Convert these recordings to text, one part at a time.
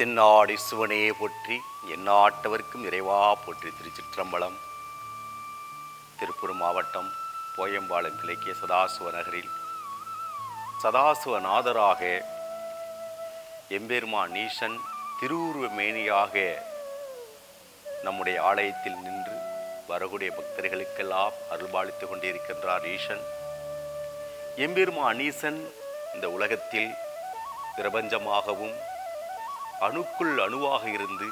தென்னாடி சிவனே போற்றி எந்நாட்டவர்க்கும் இறைவா போற்றி. திருச்சிற்றம்பலம் திருப்பூர் மாவட்டம் போயம்பாளையம் கிழக்கிய சதாசிவ நகரில். சதாசிவ நாதராக எம்பெருமா நீசன் திருவுருவ மேனியாக நம்முடைய ஆலயத்தில் நின்று வரக்கூடிய பக்தர்களுக்கெல்லாம் அருள்பாலித்து கொண்டிருக்கின்றார் ஈசன் எம்பெருமா நீசன் இந்த உலகத்தில் பிரபஞ்சமாகவும் அணுக்குள் அணுவாக இருந்து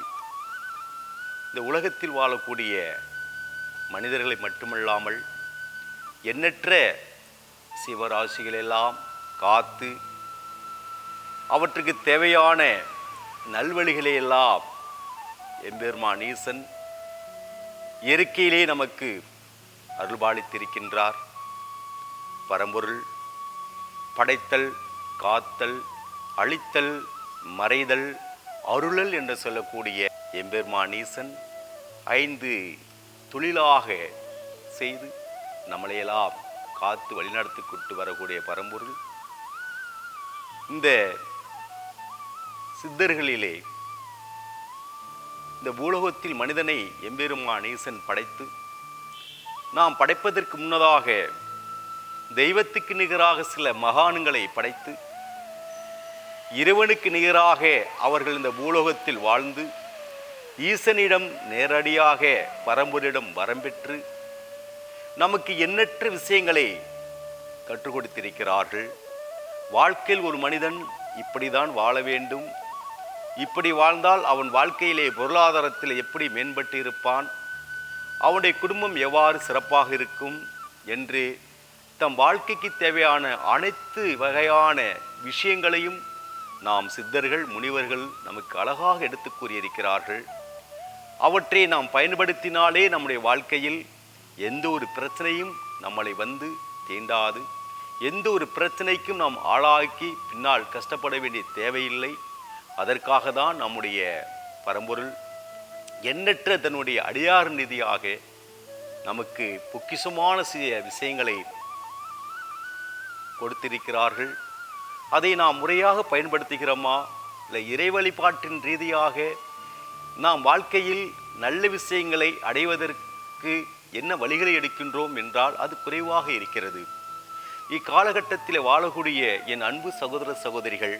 இந்த உலகத்தில் வாழக்கூடிய மனிதர்களை மட்டுமல்லாமல் எண்ணற்ற சிவராசிகளெல்லாம் காத்து அவற்றுக்கு தேவையான நல்வழிகளை எல்லாம் எம்பெருமான் ஈசன் இயற்கையிலே நமக்கு அருள்பாலித்திருக்கின்றார். பரம்பொருள் படைத்தல் காத்தல் அழித்தல் மறைதல் அருளல் என்று சொல்லக்கூடிய எம்பெருமானீசன் ஐந்து தொழிலாக செய்து நம்மளையெல்லாம் காத்து வழிநடத்தி கொண்டு வரக்கூடிய பரம்பொருள். இந்த சித்தர்களிலே இந்த பூலோகத்தில் மனிதனை எம்பெருமான் ஈசன் படைத்து நாம் படைப்பதற்கு முன்னதாக தெய்வத்துக்கு நிகராக சில மகான்களை படைத்து இறைவனுக்கு நிகராக அவர்கள் இந்த பூலோகத்தில் வாழ்ந்து ஈசனிடம் நேரடியாக பரம்பொரிடம் வரம்பெற்று நமக்கு எண்ணற்ற விஷயங்களை கற்றுக் கொடுத்திருக்கிறார்கள். வாழ்க்கையில் ஒரு மனிதன் இப்படிதான் வாழ வேண்டும். இப்படி வாழ்ந்தால் அவன் வாழ்க்கையிலே பொருளாதாரத்தில் எப்படி மேம்பட்டு இருப்பான்? அவனுடைய குடும்பம் எவ்வாறு சிறப்பாக இருக்கும் என்று தம் வாழ்க்கைக்கு தேவையான அனைத்து வகையான விஷயங்களையும் நாம் சித்தர்கள் முனிவர்கள் நமக்கு அழகாக எடுத்து கூறியிருக்கிறார்கள். அவற்றை நாம் பயன்படுத்தினாலே நம்முடைய வாழ்க்கையில் எந்த ஒரு பிரச்சனையும் நம்மளை வந்து தீண்டாது. எந்த ஒரு பிரச்சனைக்கும் நாம் ஆளாக்கி பின்னால் கஷ்டப்பட வேண்டிய தேவையில்லை. அதற்காக தான் நம்முடைய பரம்பொருள் எண்ணற்ற தன்னுடைய அடியார் நிதியாக நமக்கு பொக்கிஷமான சில விஷயங்களை கொடுத்திருக்கிறார்கள். அதை நாம் முறையாக பயன்படுத்துகிறோமா? இல்லை இறை வழிபாட்டின் ரீதியாக நாம் வாழ்க்கையில் நல்ல விஷயங்களை அடைவதற்கு என்ன வழிகளை எடுக்கின்றோம் என்றால் அது குறைவாக இருக்கிறது. இக்காலகட்டத்தில் வாழக்கூடிய என் அன்பு சகோதர சகோதரிகள்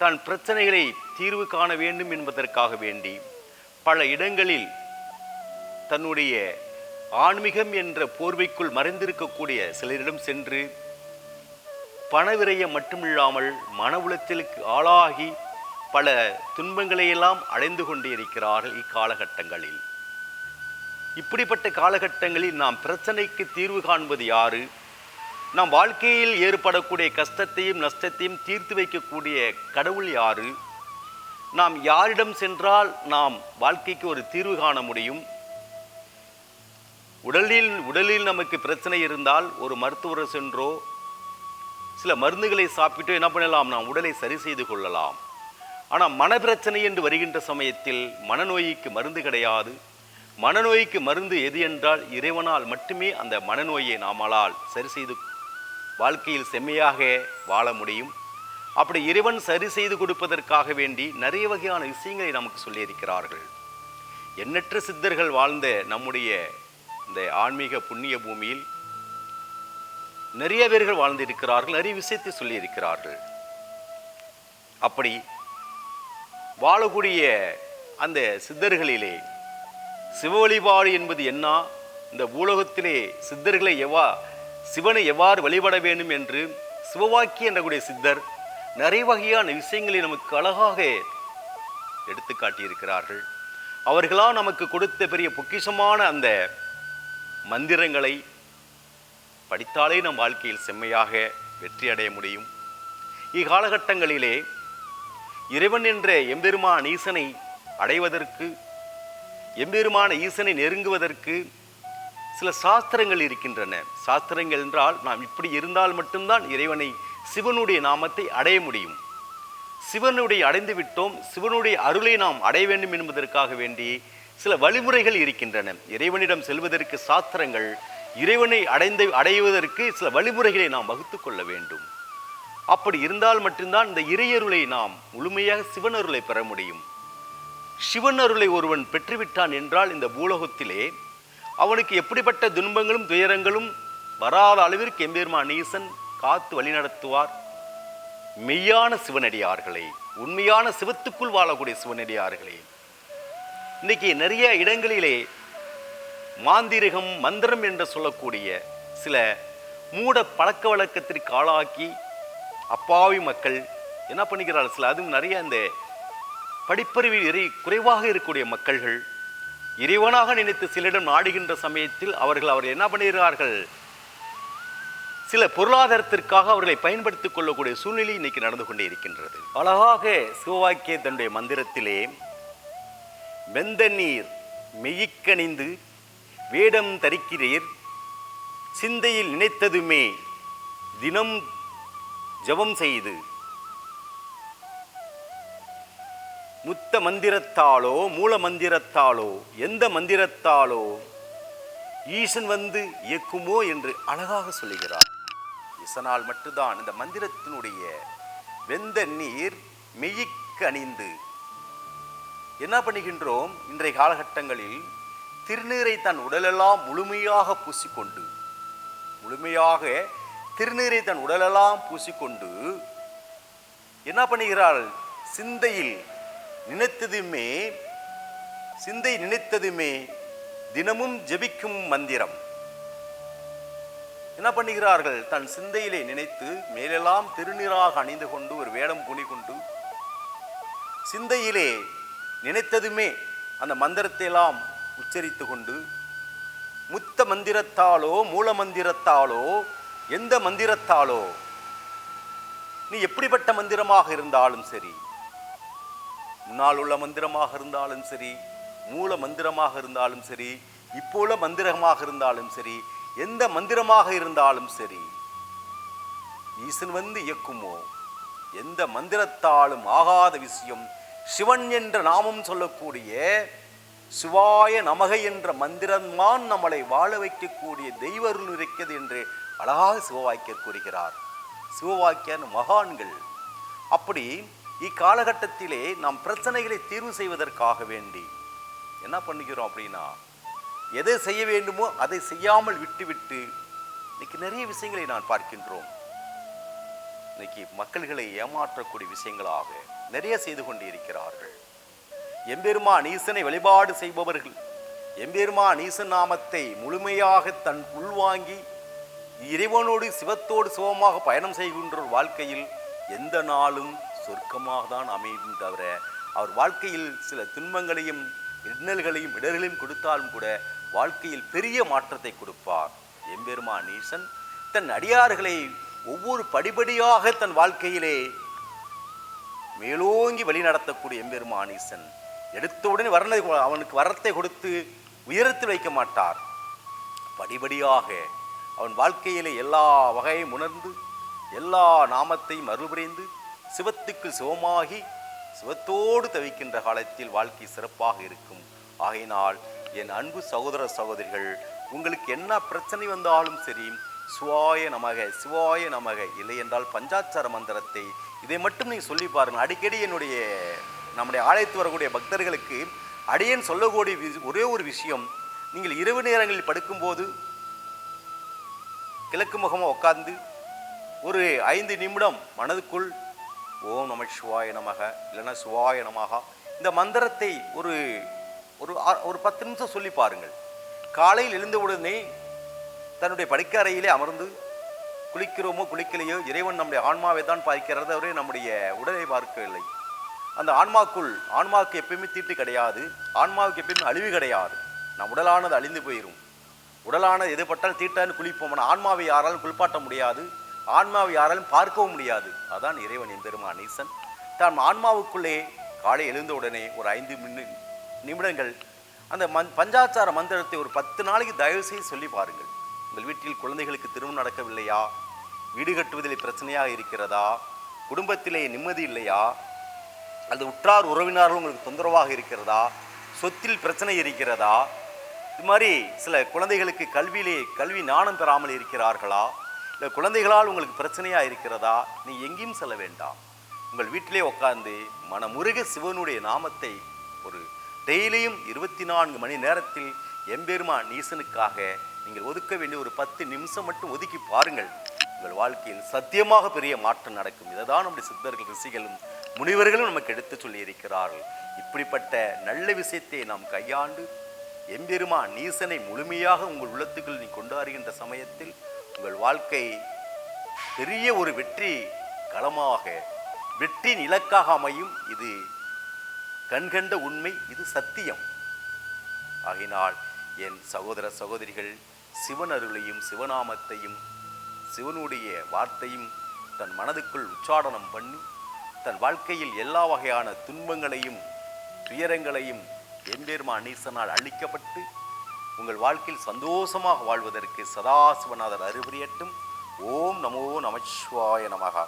தான் பிரச்சனைகளை தீர்வு காண வேண்டும் என்பதற்காக வேண்டி பல இடங்களில் தன்னுடைய ஆன்மீகம் என்ற போர்வைக்குள் மறைந்திருக்கக்கூடிய சிலரிடம் சென்று பணவிரயம் மட்டுமில்லாமல் மன உளைச்சலுக்கு ஆளாகி பல துன்பங்களை எல்லாம் அடைந்து கொண்டிருக்கிறார்கள் இக்காலகட்டங்களில். இப்படிப்பட்ட காலகட்டங்களில் நாம் பிரச்சனைக்கு தீர்வு காண்பது யாரு? நாம் வாழ்க்கையில் ஏற்படக்கூடிய கஷ்டத்தையும் நஷ்டத்தையும் தீர்த்து வைக்கக்கூடிய கடவுள் யாரு? நாம் யாரிடம் சென்றால் நாம் வாழ்க்கைக்கு ஒரு தீர்வு காண முடியும்? உடலில் உடலில் நமக்கு பிரச்சனை இருந்தால் ஒரு மருத்துவரை சென்றோ சில மருந்துகளை சாப்பிட்டு என்ன பண்ணலாம்? நாம் உடலை சரி செய்து கொள்ளலாம். ஆனால் மனப்பிரச்சனை என்று வருகின்ற சமயத்தில் மனநோய்க்கு மருந்து கிடையாது. மனநோய்க்கு மருந்து எது என்றால் இறைவனால் மட்டுமே அந்த மனநோயை நாமளால் சரி செய்து வாழ்க்கையில் செம்மையாக வாழ முடியும். அப்படி இறைவன் சரி செய்து கொடுப்பதற்காக வேண்டி நிறைய வகையான விஷயங்களை நமக்கு சொல்லியிருக்கிறார்கள். எண்ணற்ற சித்தர்கள் வாழ்ந்த நம்முடைய இந்த ஆன்மீக புண்ணிய பூமியில் நிறைய பேர்கள் வாழ்ந்திருக்கிறார்கள் நிறைய விஷயத்தை சொல்லியிருக்கிறார்கள். அப்படி வாழக்கூடிய அந்த சித்தர்களிலே சிவ வழிபாடு என்பது என்ன? இந்த பூலோகத்திலே சித்தர்களை எவ்வா சிவனை எவ்வாறு வழிபட வேண்டும் என்று சிவவாக்கி என்றக்கூடிய சித்தர் நிறைய வகையான விஷயங்களை நமக்கு அழகாக எடுத்து காட்டியிருக்கிறார்கள். அவர்களால் நமக்கு கொடுத்த பெரிய பொக்கிஷமான அந்த மந்திரங்களை படித்தாலே நம் வாழ்க்கையில் செம்மையாக வெற்றி அடைய முடியும். இக்காலகட்டங்களிலே இறைவன் என்ற எம்பெருமான் ஈசனை அடைவதற்கு எம்பெருமான ஈசனை நெருங்குவதற்கு சில சாஸ்திரங்கள் இருக்கின்றன. சாஸ்திரங்கள் என்றால் நாம் இப்படி இருந்தால் மட்டும்தான் இறைவனை சிவனுடைய நாமத்தை அடைய முடியும். சிவனுடைய அடைந்து விட்டோம் சிவனுடைய அருளை நாம் அடைய வேண்டும் என்பதற்காக வேண்டி சில வழிமுறைகள் இருக்கின்றன. இறைவனிடம் செல்வதற்கு சாஸ்திரங்கள் இறைவனை அடைந்து அடைவதற்கு சில வழிமுறைகளை நாம் வகுத்து கொள்ள வேண்டும். அப்படி இருந்தால் மட்டும்தான் இந்த இறையருளை நாம் முழுமையாக சிவனருளை பெற முடியும். சிவன் அருளை ஒருவன் பெற்றுவிட்டான் என்றால் இந்த பூலோகத்திலே அவனுக்கு எப்படிப்பட்ட துன்பங்களும் துயரங்களும் வராத அளவிற்கு எம்பெருமான் ஈசன் காத்து வழிநடத்துவார் மெய்யான சிவனடியார்களை உண்மையான சிவத்துக்குள் வாழக்கூடிய சிவனடியார்களே. இன்னைக்கு நிறைய இடங்களிலே மாந்திரிகம் மந்திரம் என்று சொல்லக்கூடிய சில மூட பழக்க வழக்கத்திற்கு ஆளாக்கி அப்பாவி மக்கள் என்ன பண்ணுகிறார்கள் சில அதுவும் நிறைய இந்த படிப்பறிவில் இறை குறைவாக இருக்கக்கூடிய மக்கள்கள் இறைவனாக நினைத்து சிலரிடம் நாடுகின்ற சமயத்தில் அவர்கள் அவர் என்ன பண்ணுகிறார்கள் சில பொருளாதாரத்திற்காக அவர்களை பயன்படுத்திக் கொள்ளக்கூடிய சூழ்நிலை இன்னைக்கு நடந்து கொண்டே இருக்கின்றது. அழகாக சிவவாக்கிய தன்னுடைய மந்திரத்திலே வெந்த நீர் மெய்யிக்கணிந்து வேடம் தரிக்கிறீர் சிந்தையில் நினைத்ததுமே தினம் ஜெபம் செய்து. முத்த மந்திரத்தாலோ மூல மந்திரத்தாலோ எந்த மந்திரத்தாலோ ஈசன் வந்து இயக்குமோ என்று அழகாக சொல்லுகிறார். ஈசனால் மட்டும்தான் இந்த மந்திரத்தினுடைய வெந்த நீர் மெய்க்கு அணிந்து என்ன பண்ணுகின்றோம்? இன்றைய காலகட்டங்களில் திருநீரை தன் உடலெல்லாம் முழுமையாக பூசிக்கொண்டு முழுமையாக திருநீரை தன் உடலெல்லாம் பூசிக்கொண்டு என்ன பண்ணுகிறாள்? சிந்தையில் நினைத்ததுமே சிந்தை நினைத்ததுமே தினமும் ஜெபிக்கும் மந்திரம். என்ன பண்ணுகிறார்கள்? தன் சிந்தையிலே நினைத்து மேலெல்லாம் திருநீராக அணிந்து கொண்டு ஒரு வேடம் புனி கொண்டு சிந்தையிலே நினைத்ததுமே அந்த மந்திரத்தை எல்லாம் உச்சரித்து கொண்டு முத்த மந்திரத்தாலோ மூல மந்திரத்தாலோ எந்த மந்திரத்தாலோ நீ எப்படிப்பட்ட மந்திரமாக இருந்தாலும் சரி முன்னால் உள்ள மந்திரமாக இருந்தாலும் சரி மூல மந்திரமாக இருந்தாலும் சரி இப்போ உள்ள மந்திரமாக இருந்தாலும் சரி எந்த மந்திரமாக இருந்தாலும் சரி ஈசன் வந்து இயக்குமோ எந்த மந்திரத்தாலும் ஆகாத விஷயம் சிவன் என்ற நாமம் சொல்லக்கூடிய சிவாய நமக என்ற மந்திரம்தான் நம்மளை வாழ வைக்கக்கூடிய தெய்வருள் இருக்கிறது என்று அழகாக சிவவாக்கியர் கூறுகிறார். சிவவாக்கியன் மகான்கள். அப்படி இக்காலகட்டத்திலே நாம் பிரச்சனைகளை தீர்வு செய்வதற்காக வேண்டி என்ன பண்ணுகிறோம் அப்படின்னா எதை செய்ய வேண்டுமோ அதை செய்யாமல் விட்டுவிட்டு இன்னைக்கு நிறைய விஷயங்களை நான் பார்க்கின்றோம். இன்னைக்கு மக்கள்களை ஏமாற்றக்கூடிய விஷயங்களாக நிறைய செய்து கொண்டு இருக்கிறார்கள் எம்பெருமான் ஈசனை வழிபாடு செய்பவர்கள் எம்பெருமான் ஈசன் நாமத்தை முழுமையாக தன் உள்வாங்கி இறைவனோடு சிவத்தோடு சிவமாக பயணம் செய்கின்ற ஒரு வாழ்க்கையில் எந்த நாளும் சொர்க்கமாக தான் அமையும் தவிர அவர் வாழ்க்கையில் சில துன்பங்களையும் இன்னல்களையும் இடர்களையும் கொடுத்தாலும் கூட வாழ்க்கையில் பெரிய மாற்றத்தை கொடுப்பார். எம்பெருமான் ஈசன் தன் அடியார்களை ஒவ்வொரு படிப்படியாக தன் வாழ்க்கையிலே மேலோங்கி வழி நடத்தக்கூடிய எம்பெருமான் ஈசன் எடுத்த உடனே வரணை அவனுக்கு வரத்தை கொடுத்து உயரத்தில் வைக்க மாட்டார். படிபடியாக அவன் வாழ்க்கையிலே எல்லா வகையும் உணர்ந்து எல்லா நாமத்தையும் மறுபுரிந்து சிவத்துக்கு சிவமாகி சிவத்தோடு தவிக்கின்ற காலத்தில் வாழ்க்கை சிறப்பாக இருக்கும். ஆகையினால் என் அன்பு சகோதர சகோதரிகள் உங்களுக்கு என்ன பிரச்சனை வந்தாலும் சரி சுவாய நமக சிவாய நமக. இல்லை என்றால் பஞ்சாச்சார மந்திரத்தை இதை மட்டும் நீங்கள் சொல்லி பாருங்கள். அடிக்கடி என்னுடைய நம்முடைய ஆலயத்து வரக்கூடிய பக்தர்களுக்கு அடியேன் சொல்லக்கூடிய வி- ஒரே ஒரு விஷயம் நீங்கள் இரவு நேரங்களில் படுக்கும்போது கிழக்கு முகமாக உட்கார்ந்து ஒரு ஐந்து நிமிடம் மனதுக்குள் ஓம் நம சிவாய நமக இல்லைன்னா சிவாய இந்த மந்திரத்தை ஒரு ஒரு ஒரு பத்து நிமிஷம் சொல்லி பாருங்கள். காலையில் எழுந்தவுடனே தன்னுடைய படுக்கை அறையிலே அமர்ந்து குளிக்கிறோமோ குளிக்கலையோ இறைவன் நம்முடைய ஆன்மாவை தான் பார்க்கிறது அவரே நம்முடைய உடலை பார்க்கவில்லை. அந்த ஆன்மாக்குள் ஆன்மாவுக்கு எப்பயுமே தீட்டு கிடையாது. ஆன்மாவுக்கு எப்பயுமே அழிவு கிடையாது. நம் உடலானது அழிந்து போயிடும் உடலானது எதுபட்டால் தீட்டான்னு குளிப்போம். ஆனால் ஆன்மாவை யாராலும் குளிப்பாட்ட முடியாது. ஆன்மாவை யாராலும் பார்க்கவும் முடியாது. அதான் இறைவன் என் பெருமா நீசன். தான் ஆன்மாவுக்குள்ளே காலை எழுந்தவுடனே ஒரு ஐந்து மின்னு நிமிடங்கள் அந்த மந் பஞ்சாச்சார மந்திரத்தை ஒரு பத்து நாளைக்கு தயவு செய்து சொல்லி பாருங்கள். உங்கள் வீட்டில் குழந்தைகளுக்கு திருமணம் நடக்கவில்லையா? வீடு கட்டுவதில் பிரச்சனையாக இருக்கிறதா? குடும்பத்திலே நிம்மதி இல்லையா? அல்லது உற்றார் உறவினர்கள் உங்களுக்கு தொந்தரவாக இருக்கிறதா? சொத்தில் பிரச்சனை இருக்கிறதா? இது மாதிரி சில குழந்தைகளுக்கு கல்வியிலே கல்வி ஞானம் பெறாமல் இருக்கிறார்களா? இல்லை குழந்தைகளால் உங்களுக்கு பிரச்சனையாக இருக்கிறதா? நீ எங்கேயும் செல்ல வேண்டாம். உங்கள் வீட்டிலே உட்கார்ந்து மனமுருக சிவனுடைய நாமத்தை ஒரு டெய்லியும் இருபத்தி நான்கு மணி நேரத்தில் எம்பெருமா நீசனுக்காக நீங்கள் ஒதுக்க வேண்டிய ஒரு பத்து நிமிஷம் மட்டும் ஒதுக்கி பாருங்கள். உங்கள் வாழ்க்கையில் சத்தியமாக பெரிய மாற்றம் நடக்கும். இதை தான் நம்முடைய சித்தர்கள் ரிஷிகளும் முனிவர்களும் நமக்கு எடுத்து சொல்லியிருக்கிறார்கள். இப்படிப்பட்ட நல்ல விஷயத்தை நாம் கையாண்டு எம்பெருமா நீசனை முழுமையாக உங்கள் உள்ளத்துக்குள் நீ கொண்டாடுகின்ற சமயத்தில் உங்கள் வாழ்க்கை பெரிய ஒரு வெற்றி களமாக வெற்றி இலக்காக அமையும். இது கண்கண்ட உண்மை இது சத்தியம். ஆகினால் என் சகோதர சகோதரிகள் சிவன் அருளையும் சிவநாமத்தையும் சிவனுடைய வார்த்தையும் தன் மனதுக்குள் உச்சாடனம் பண்ணி தன் வாழ்க்கையில் எல்லா வகையான துன்பங்களையும் துயரங்களையும் எம்பெருமா நீசனால் அழிக்கப்பட்டு உங்கள் வாழ்க்கையில் சந்தோஷமாக வாழ்வதற்கு சதாசிவநாதர் அறிவுரையட்டும் ஓம் நமோ நமச்சிவாய நமகா.